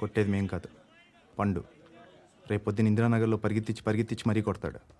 కొట్టేది మేం కాదు. పండు. రేపు ఇందిరానగర్లో పరిగెత్తించి పరిగెత్తించి మరీ కొడతాడు.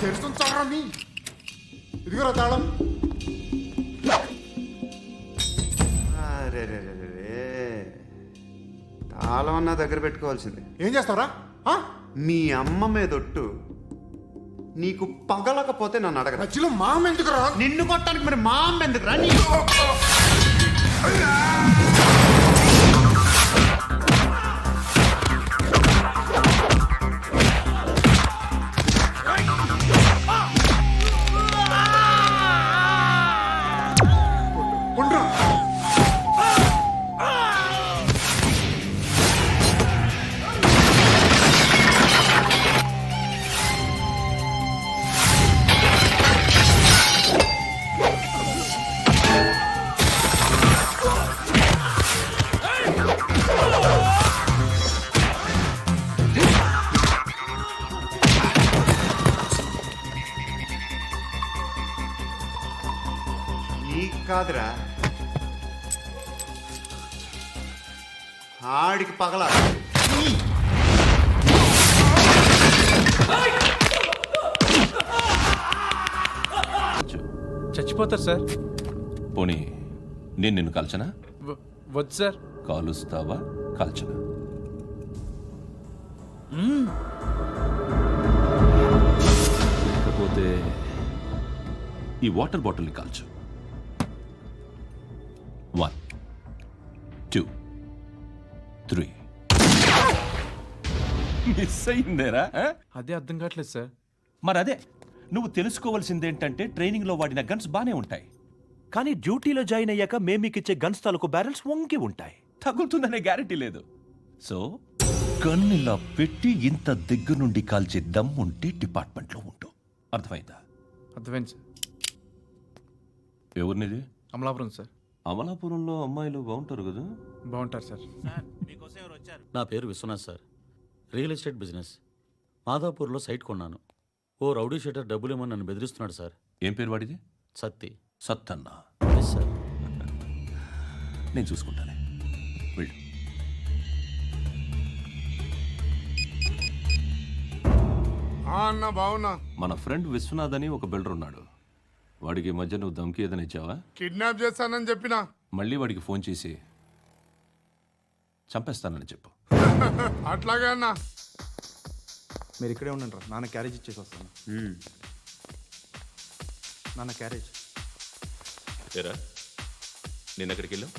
తెరుస్తుంచారా నీ? ఇదిగోరా తాళం. తాళం అన్నా దగ్గర పెట్టుకోవాల్సింది. ఏం చేస్తావురా? ఆ? మీ అమ్మ మీదొట్టు నీకు పగలకపోతే నన్ను అడగరా. మధ్యలో మామ నిన్ను కొట్టడానికి మరి మా అమ్మ ఎందుకు రా నీ? కాదురా. ఆడికి పగల. చచ్చిపోతారు సార్. పోనీ నేను నిన్ను కాల్చనా? వద్దు సార్. కాలుస్తావా కాల్చనా? లేకపోతే ఈ వాటర్ బాటిల్ని కాల్చు. వన్ టూ త్రీ మిస్ అయిందేరా? అదే అర్థం కావట్లేదు సార్. మరి అదే నువ్వు తెలుసుకోవాల్సిందేంటంటే ట్రైనింగ్లో వాడిన గన్స్ బానే ఉంటాయి. కానీ డ్యూటీలో జాయిన్ అయ్యాక మేము మీకు ఇచ్చే గన్స్ తాలూకు బ్యారెల్స్ వంగి ఉంటాయి. తగులుతుందనే గ్యారెంటీ లేదు. సో గన్ ఇలా పెట్టి ఇంత దగ్గర నుండి కాల్చే దమ్ ఉంటే డిపార్ట్మెంట్లో ఉంటూ అర్థమైందా? అర్థమైంది సార్. ఎవరినిది? అమలాపురం సార్. అమలాపురంలో అమ్మాయిలు బాగుంటారు కదా? బాగుంటారు సార్. నా పేరు Viswanath sir. Real estate business. మాదాపూర్లో site కొన్నాను. ఓ రౌడీ షీటర్ డబ్బులు ఇవ్వమని నన్ను బెదిరిస్తున్నాడు సార్. ఏం పేరు వాడిది? సత్తి. సత్తన్నా. ఎస్ సార్ నేను చూసుకుంటానే. వెళ్ళు. అన్న బావున్నా. మన ఫ్రెండ్ విశ్వనాథ్ అని ఒక బిల్డర్ ఉన్నాడు. వాడికి ఈ మధ్య నువ్వు దమ్కి ఏదైనా ఇచ్చావా? కిడ్నాప్ చేస్తానని చెప్పిన. మళ్ళీ వాడికి ఫోన్ చేసి చంపేస్తానని చెప్పు. అట్లాగే అన్న. మీరు ఇక్కడే ఉండండి రా. నాన్న క్యారేజ్ ఇచ్చేసి వస్తాను. నాన్న క్యారేజ్. ఏరా? నిన్న ఎక్కడికి వెళ్ళావు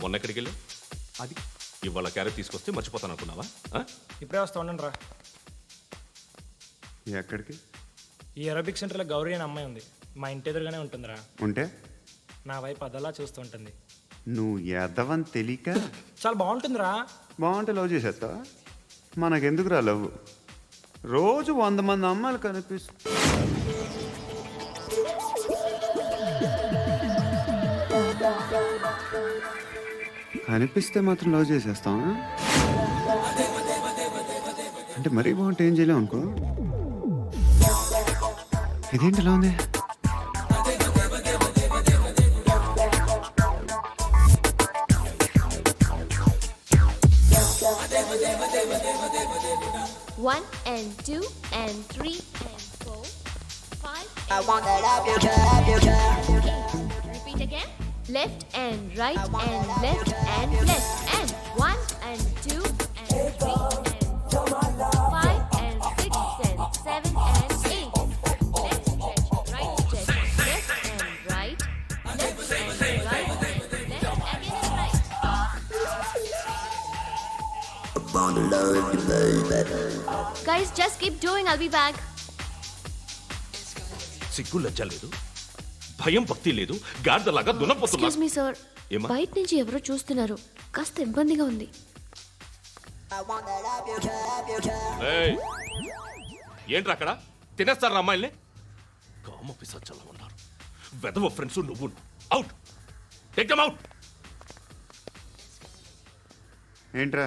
మొన్న ఎక్కడికి వెళ్ళావు అది. ఇవాళ క్యారెట్ తీసుకొస్తే మర్చిపోతాను అనుకున్నావా? ఆ? ఇప్పుడే వస్తా ఉండండి రా. ఎక్కడికి? ఈ అరబిక్ సెంటర్లో గౌరీ అనే అమ్మాయి ఉంది. మా ఇంటి ఎదురుగానే ఉంటుందిరా. ఉంటే? నా వైపు అదలా చూస్తూ ఉంటుంది. నువ్వు ఎదవని తెలియక? చాలా బాగుంటుందిరా. బాగుంటే లవ్ చేసేస్తావా? మనకెందుకురా లవ్ రోజు వంద మంది అమ్మాయిలు కనిపిస్తు కనిపిస్తే మాత్రం లవ్ చేసేస్తావా? అంటే మరీ బాగుంటే ఏం చేయలేం అనుకో. ఇదేంటి ఇలా ఉంది? One and two and three and four, five. I wanna love you, love you, love you. eight. Repeat again. Left and right and left and left Guys, just keep doing. I'll be back. సిగ్గు లజ్జ లేదు? భయం భక్తి లేదు? గాడిదలాగా దున్నపోతున్నా? Excuse me sir ఏమ్మా? బయట నుంచి ఎవరో చూస్తున్నారు. కాస్త ఇబ్బందిగా ఉంది. ఏయ్! ఏంట్రా అక్కడ? తినేస్తారా అమ్మాయిల్ని? కామ పిసచ్చలా ఉన్నారు. వెదవ ఫ్రెండ్స్ నువ్వు. అవుట్ టేక్ దమ్ అవుట్ ఏంట్రా?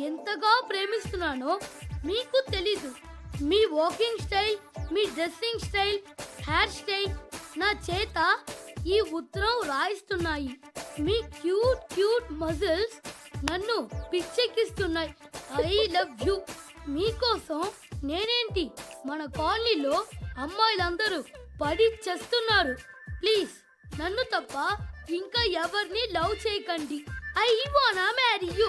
ఎంతగా ప్రేమిస్తున్నానో మీకు తెలీదు. మీ వాకింగ్ స్టైల్ మీ డ్రెస్సింగ్ స్టైల్ హెయిర్ స్టైల్ నా చేత ఈ ఉత్తరం రాయిస్తున్నాయి. మీ క్యూట్ క్యూట్ మజిల్స్ నన్ను పిచ్చెక్కిస్తున్నాయి. ఐ లవ్ యూ మీకోసం నేనేంటి? మన కాలనీలో అమ్మాయిలందరూ పడి చేస్తున్నారు. ప్లీజ్ నన్ను తప్ప ఇంకా ఎవరిని లవ్ చేయకండి. ఐ వానా marry you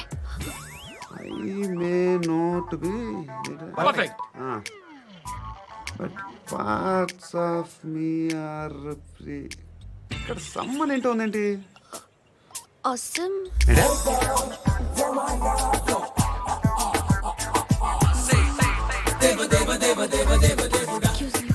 I may not be Perfect. But parts of me are free ఇక్కడ సమ్మన్ ఏంటో ఉందేంటి Awesome. ఏంటే? Excuse me.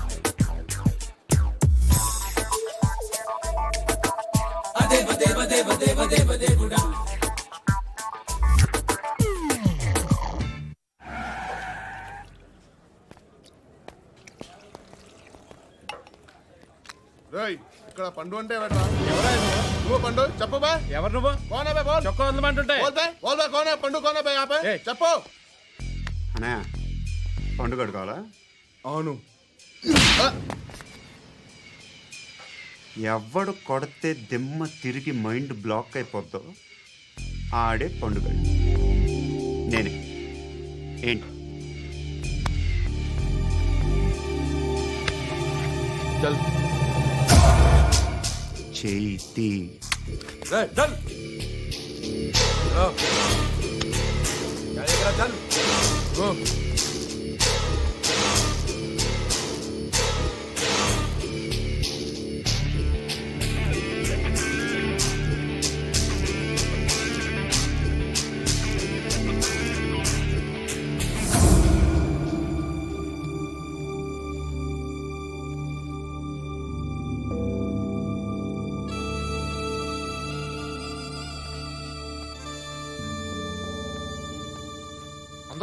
రేయ్ ఇక్కడ పండు అంటే ఎవరా నువ్వు పండు చెప్పు బా. ఎవరు నువ్వు? కోనా బే బోల్. చొక్కా వదలమంటుంటే బోల్ బే బోల్ బే కోనా పండు కోనా బే. చెప్పు. అన్నయ్య పండుగ కావాలా? అవును. ఎవడు కొడితే దిమ్మ తిరిగి మైండ్ బ్లాక్ అయిపోద్దో ఆడే పండుగ నేనే. ఏంటి? చల్. చేతి రేయ్,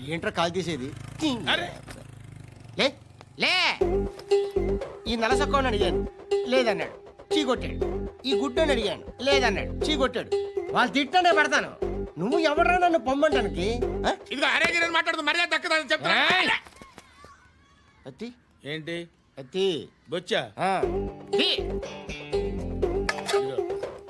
ఏంట్రా కాల్ తీసేది. అరే. లే లే. ఈ నలసక్కని అడిగాను. లేదన్నాడు. చీ కొట్టాడు ఈ గుడ్డని అడిగాను. లేదన్నాడు. చీ కొట్టాడు వాళ్ళు తిట్టానే పెడతాను. నువ్వు ఎవడరా నన్ను పొమ్మంటానికి? ఇదిగో అరే గిరని మాట్లాడుతూ మర్యాద దక్కదని చెప్తా అత్తి? ఏంటి? అత్తి. బొచ్చా.